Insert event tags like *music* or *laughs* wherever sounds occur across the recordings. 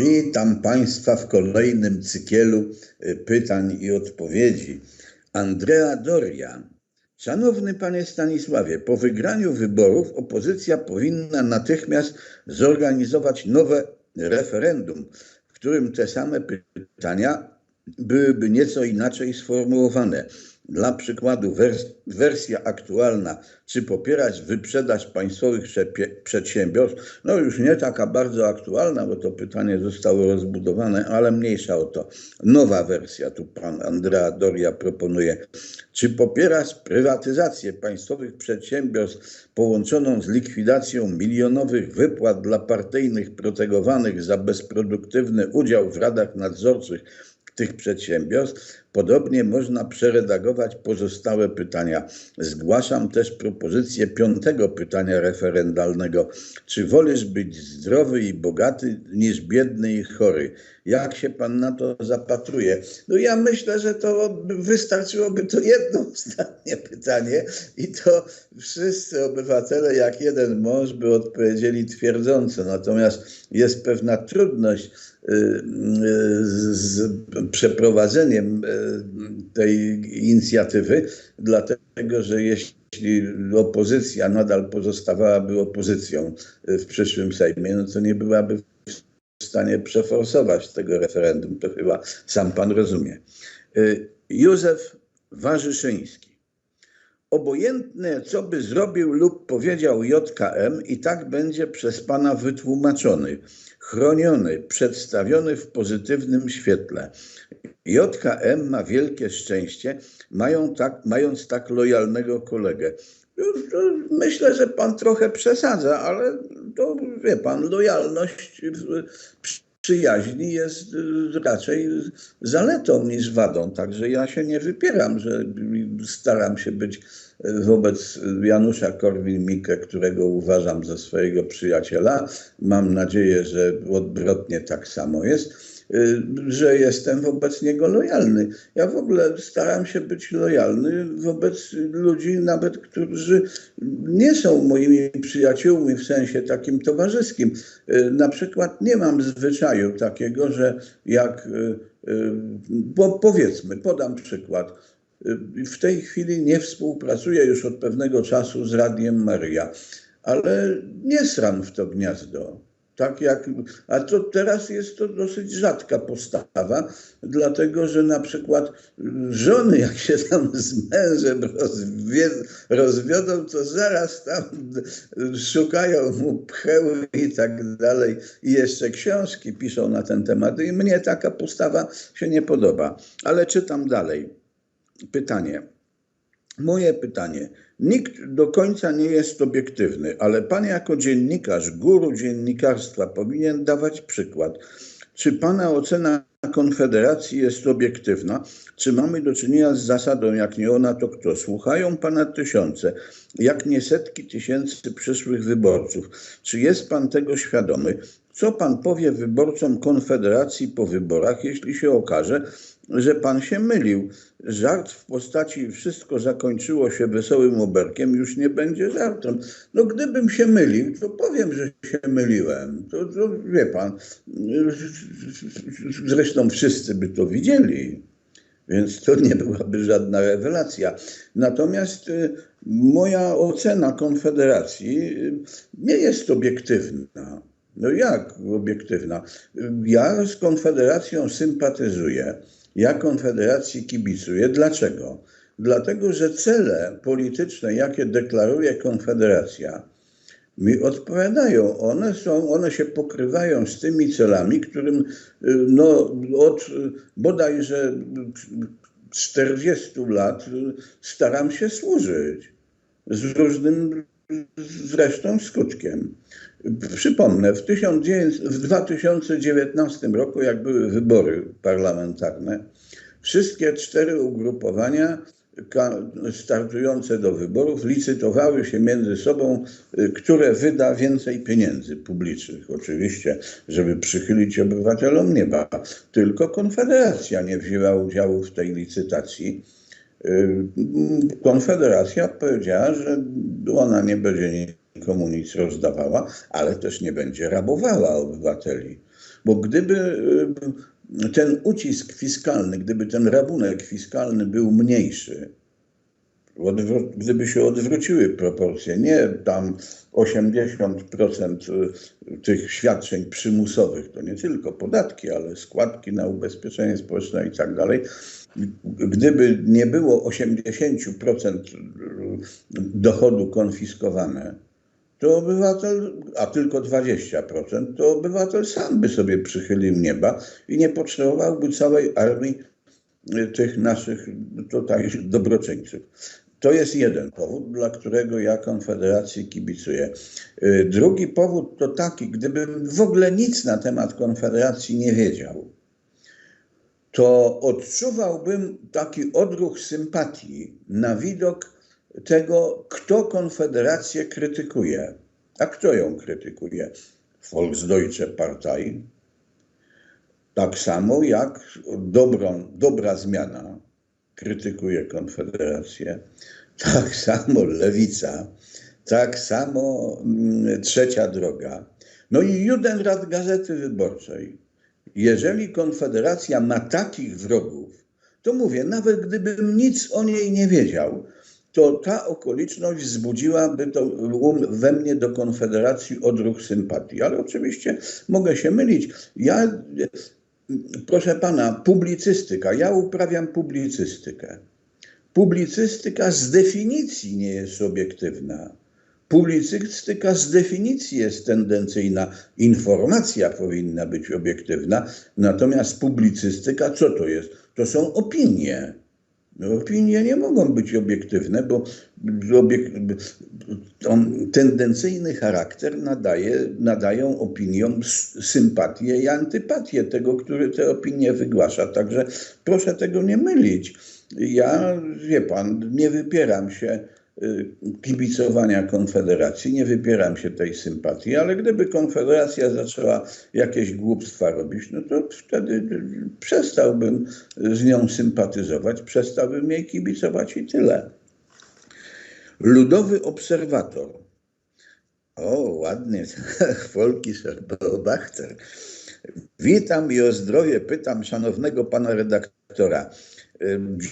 Witam Państwa w kolejnym cykielu y, pytań i odpowiedzi. Andrea Doria. Szanowny Panie Stanisławie, po wygraniu wyborów opozycja powinna natychmiast zorganizować nowe referendum, w którym te same pytania byłyby nieco inaczej sformułowane. Dla przykładu wers wersja aktualna, czy popierać wyprzedaż państwowych przedsiębiorstw, no już nie taka bardzo aktualna, bo to pytanie zostało rozbudowane, ale mniejsza o to. Nowa wersja, tu pan Andrea Doria proponuje. Czy popierasz prywatyzację państwowych przedsiębiorstw połączoną z likwidacją milionowych wypłat dla partyjnych protegowanych za bezproduktywny udział w radach nadzorczych tych przedsiębiorstw. Podobnie można przeredagować pozostałe pytania. Zgłaszam też propozycję piątego pytania referendalnego. Czy wolisz być zdrowy i bogaty niż biedny i chory? Jak się pan na to zapatruje? No ja myślę, że to wystarczyłoby to jedno *laughs* ostatnie pytanie i to wszyscy obywatele jak jeden mąż by odpowiedzieli twierdząco. Natomiast jest pewna trudność y, y, z przeprowadzeniem y, tej inicjatywy, dlatego że jeśli opozycja nadal pozostawałaby opozycją w przyszłym Sejmie, no to nie byłaby w stanie przeforsować tego referendum. To chyba sam pan rozumie. Józef Warzyszyński. Obojętne, co by zrobił lub powiedział JKM, i tak będzie przez pana wytłumaczony, chroniony, przedstawiony w pozytywnym świetle. JKM ma wielkie szczęście, mają tak, mając tak lojalnego kolegę. Myślę, że pan trochę przesadza, ale to wie pan, lojalność przyjaźni jest raczej zaletą niż wadą. Także ja się nie wypieram, że staram się być wobec Janusza Korwin-Mikke, którego uważam za swojego przyjaciela. Mam nadzieję, że odwrotnie tak samo jest Y, że jestem wobec niego lojalny. Ja w ogóle staram się być lojalny wobec ludzi, nawet którzy nie są moimi przyjaciółmi w sensie takim towarzyskim. Y, na przykład nie mam zwyczaju takiego, że jak, bo y, powiedzmy, podam przykład. W tej chwili nie współpracuję już od pewnego czasu z Radiem Maria, ale nie sram w to gniazdo. Tak jak, a to teraz jest to dosyć rzadka postawa, dlatego że na przykład żony, jak się tam z mężem rozwie, rozwiodą, to zaraz tam szukają mu pcheły i tak dalej. I jeszcze książki piszą na ten temat. I mnie taka postawa się nie podoba. Ale czytam dalej. Pytanie. Moje pytanie. Nikt do końca nie jest obiektywny, ale pan jako dziennikarz, guru dziennikarstwa powinien dawać przykład. Czy pana ocena Konfederacji jest obiektywna? Czy mamy do czynienia z zasadą, jak nie ona, to kto? Słuchają pana tysiące, jak nie setki tysięcy przyszłych wyborców. Czy jest pan tego świadomy? Co pan powie wyborcom Konfederacji po wyborach, jeśli się okaże, że pan się mylił? Żart w postaci wszystko zakończyło się wesołym oberkiem już nie będzie żartem. No gdybym się mylił, to powiem, że się myliłem. To, to wie pan, zresztą wszyscy by to widzieli. Więc to nie byłaby żadna rewelacja. Natomiast y, moja ocena Konfederacji y, nie jest obiektywna. No jak obiektywna? Ja z Konfederacją sympatyzuję. Ja Konfederacji kibicuję. Dlaczego? Dlatego, że cele polityczne, jakie deklaruje Konfederacja, mi odpowiadają. One, są, one się pokrywają z tymi celami, którym no, od bodajże 40 lat staram się służyć. Z różnym zresztą skutkiem. Przypomnę, w, 19, w 2019 roku, jak były wybory parlamentarne, wszystkie cztery ugrupowania startujące do wyborów licytowały się między sobą, y, które wyda więcej pieniędzy publicznych. Oczywiście, żeby przychylić obywatelom nieba. Tylko Konfederacja nie wzięła udziału w tej licytacji. Y, Konfederacja powiedziała, że ona nie będzie nikomu nic rozdawała, ale też nie będzie rabowała obywateli. Bo gdyby y, ten ucisk fiskalny, gdyby ten rabunek fiskalny był mniejszy, gdyby się odwróciły proporcje, nie tam 80% tych świadczeń przymusowych, to nie tylko podatki, ale składki na ubezpieczenie społeczne i tak dalej. Gdyby nie było 80% dochodu konfiskowane, to obywatel, a tylko 20%, to obywatel sam by sobie przychylił nieba i nie potrzebowałby całej armii y, tych naszych tutaj *laughs* dobroczyńców. To jest jeden powód, dla którego ja Konfederacji kibicuję. Y, Drugi powód to taki, gdybym w ogóle nic na temat Konfederacji nie wiedział, to odczuwałbym taki odruch sympatii na widok tego, kto Konfederację krytykuje. A kto ją krytykuje? Volksdeutsche Partei. Tak samo jak dobrą, dobra zmiana krytykuje Konfederację. Tak samo Lewica. Tak samo mm, Trzecia Droga. No i Judenrat Gazety Wyborczej. Jeżeli Konfederacja ma takich wrogów, to mówię, nawet gdybym nic o niej nie wiedział, to ta okoliczność wzbudziłaby to we mnie do Konfederacji odruch sympatii. Ale oczywiście mogę się mylić. Ja, proszę pana, publicystyka, ja uprawiam publicystykę. Publicystyka z definicji nie jest obiektywna. Publicystyka z definicji jest tendencyjna. Informacja powinna być obiektywna, natomiast publicystyka co to jest? To są opinie. No, Opinie nie mogą być obiektywne, bo on tendencyjny charakter nadaje, nadają opiniom sympatię i antypatię tego, który te opinie wygłasza. Także proszę tego nie mylić. Ja, wie pan, nie wypieram się kibicowania Konfederacji, nie wypieram się tej sympatii, ale gdyby Konfederacja zaczęła jakieś głupstwa robić, no to wtedy y, przestałbym z nią sympatyzować, przestałbym jej kibicować i tyle. Ludowy obserwator. O, ładnie, *laughs* Folki Szerbobachter. Witam i o zdrowie pytam szanownego pana redaktora.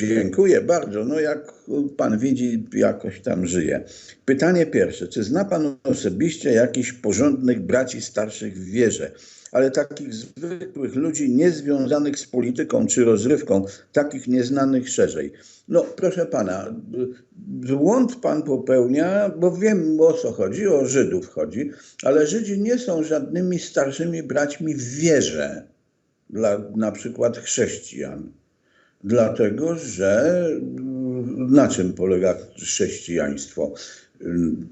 Dziękuję bardzo. No jak pan widzi, jakoś tam żyje. Pytanie pierwsze. Czy zna pan osobiście jakichś porządnych braci starszych w wierze? Ale takich zwykłych ludzi niezwiązanych z polityką czy rozrywką, takich nieznanych szerzej. No proszę pana, błąd pan popełnia, bo wiem o co chodzi, o Żydów chodzi, ale Żydzi nie są żadnymi starszymi braćmi w wierze dla na przykład chrześcijan. Dlatego, że mm, na czym polega chrześcijaństwo? Ym,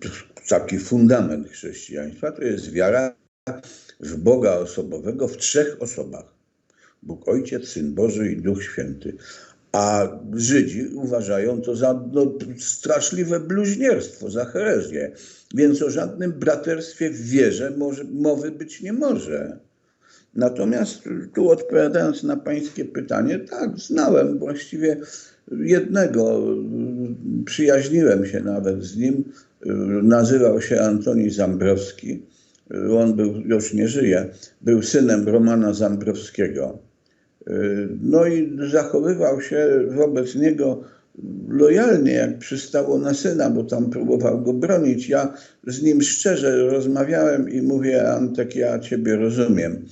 Taki fundament chrześcijaństwa to jest wiara w Boga osobowego w trzech osobach. Bóg Ojciec, Syn Boży i Duch Święty. A Żydzi uważają to za no, straszliwe bluźnierstwo, za herezję. Więc o żadnym braterstwie w wierze może, mowy być nie może. Natomiast tu odpowiadając na pańskie pytanie, tak, znałem właściwie jednego, przyjaźniłem się nawet z nim, nazywał się Antoni Zambrowski. On był, już nie żyje, był synem Romana Zambrowskiego. No i zachowywał się wobec niego lojalnie, jak przystało na syna, bo tam próbował go bronić. Ja z nim szczerze rozmawiałem i mówię, Antek, ja ciebie rozumiem.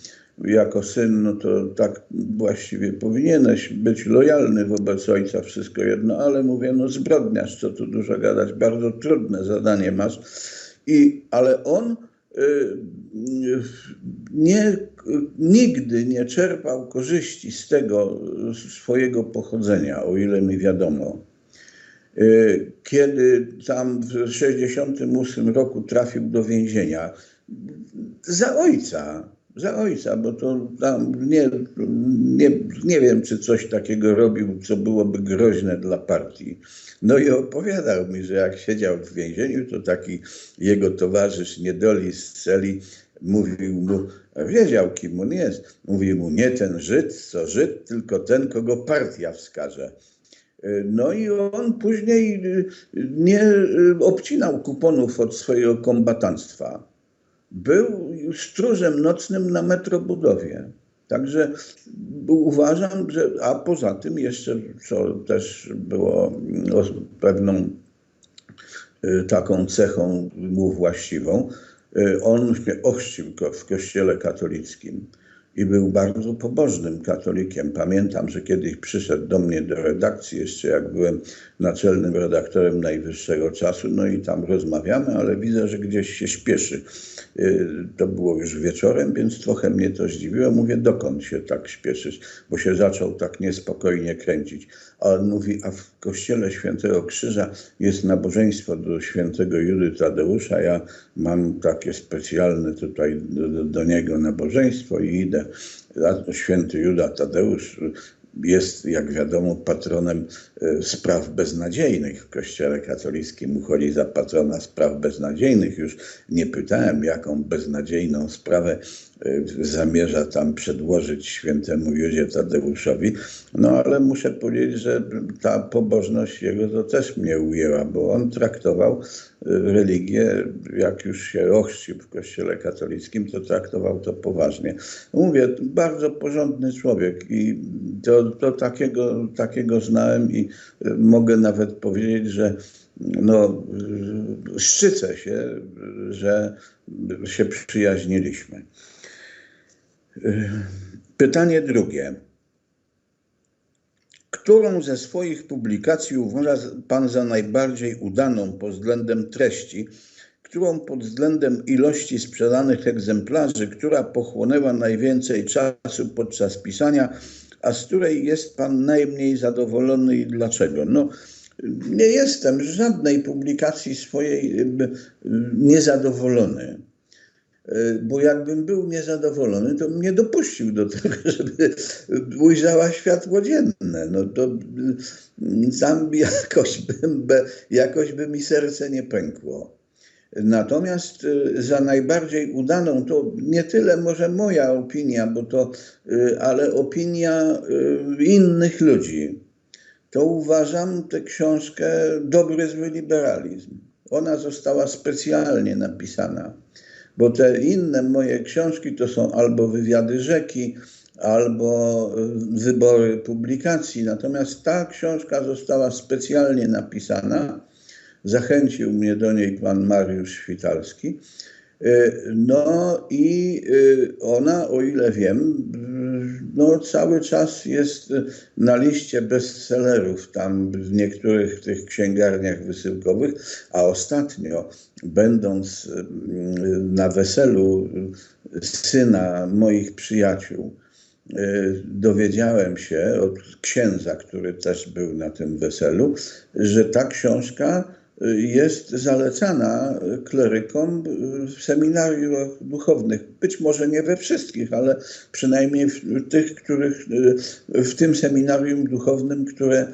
Jako syn, no to tak właściwie powinieneś być lojalny wobec ojca, wszystko jedno, ale mówię, no zbrodniarz, co tu dużo gadać, bardzo trudne zadanie masz. I, ale on y, nie, nigdy nie czerpał korzyści z tego swojego pochodzenia, o ile mi wiadomo. Y, Kiedy tam w 1968 roku trafił do więzienia, za ojca, za ojca, bo to tam nie, nie, nie wiem, czy coś takiego robił, co byłoby groźne dla partii. No i opowiadał mi, że jak siedział w więzieniu, to taki jego towarzysz niedoli z celi mówił mu, wiedział kim on jest, mówił mu nie ten Żyd, co Żyd, tylko ten, kogo partia wskaże. No i on później nie obcinał kuponów od swojego kombatanstwa. Był stróżem nocnym na metrobudowie. Także uważam, że, a poza tym jeszcze, co też było no, pewną y, taką cechą mu właściwą, y, on się ochrzcił w kościele katolickim i był bardzo pobożnym katolikiem. Pamiętam, że kiedyś przyszedł do mnie do redakcji, jeszcze jak byłem naczelnym redaktorem najwyższego czasu, no i tam rozmawiamy, ale widzę, że gdzieś się śpieszy. Y, to było już wieczorem, więc trochę mnie to zdziwiło. Mówię, dokąd się tak śpieszysz? Bo się zaczął tak niespokojnie kręcić. A on mówi, a w kościele Świętego Krzyża jest nabożeństwo do świętego Judy Tadeusza. Ja mam takie specjalne tutaj do, do niego nabożeństwo i idę. Święty Juda Tadeusz jest, jak wiadomo, patronem e, spraw beznadziejnych w Kościele katolickim. Uchodzi za patrona spraw beznadziejnych. Już nie pytałem, jaką beznadziejną sprawę e, zamierza tam przedłożyć świętemu Judzie Tadeuszowi. No ale muszę powiedzieć, że ta pobożność jego to też mnie ujęła, bo on traktował religię, jak już się ochrzcił w kościele katolickim, to traktował to poważnie. Mówię, bardzo porządny człowiek i to, to takiego, takiego znałem i mogę nawet powiedzieć, że no, szczycę się, że się przyjaźniliśmy. Pytanie drugie. Którą ze swoich publikacji uważa Pan za najbardziej udaną pod względem treści, którą pod względem ilości sprzedanych egzemplarzy, która pochłonęła najwięcej czasu podczas pisania, a z której jest Pan najmniej zadowolony i dlaczego? No, nie jestem z żadnej publikacji swojej niezadowolony. E, bo jakbym był niezadowolony, to mnie dopuścił do tego, *laughs* żeby ujrzała światło dzienne. No to mm, tam jakoś, *laughs* bym, jakoś by mi serce nie pękło. Natomiast e, za najbardziej udaną to nie tyle może moja opinia, bo to, ale opinia innych ludzi. To uważam tę książkę Dobry zły liberalizm. Ona została specjalnie napisana bo te inne moje książki to są albo wywiady rzeki, albo y, wybory publikacji. Natomiast ta książka została specjalnie napisana. Zachęcił mnie do niej pan Mariusz Świtalski. Y, no i y, ona, o ile wiem, no cały czas jest na liście bestsellerów tam w niektórych tych księgarniach wysyłkowych, a ostatnio będąc na weselu syna moich przyjaciół, dowiedziałem się od księdza, który też był na tym weselu, że ta książka jest zalecana klerykom w seminariach duchownych. Być może nie we wszystkich, ale przynajmniej w tych, których w tym seminarium duchownym, które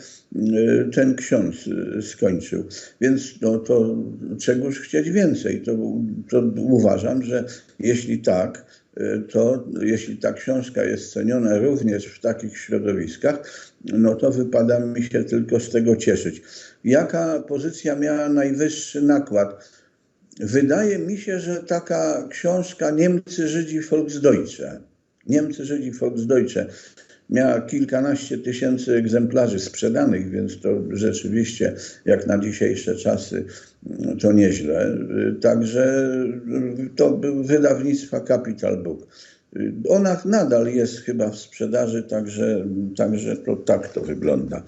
ten ksiądz skończył. Więc no, to czegoś chcieć więcej. To, to uważam, że jeśli tak, to jeśli ta książka jest ceniona również w takich środowiskach, no to wypada mi się tylko z tego cieszyć. Jaka pozycja miała najwyższy nakład? Wydaje mi się, że taka książka Niemcy, Żydzi, Volksdeutsche, Niemcy, Żydzi, Volksdeutsche miała kilkanaście tysięcy egzemplarzy sprzedanych, więc to rzeczywiście jak na dzisiejsze czasy to nieźle. Także to był wydawnictwa Capital Book. Ona nadal jest chyba w sprzedaży, także, także to tak to wygląda.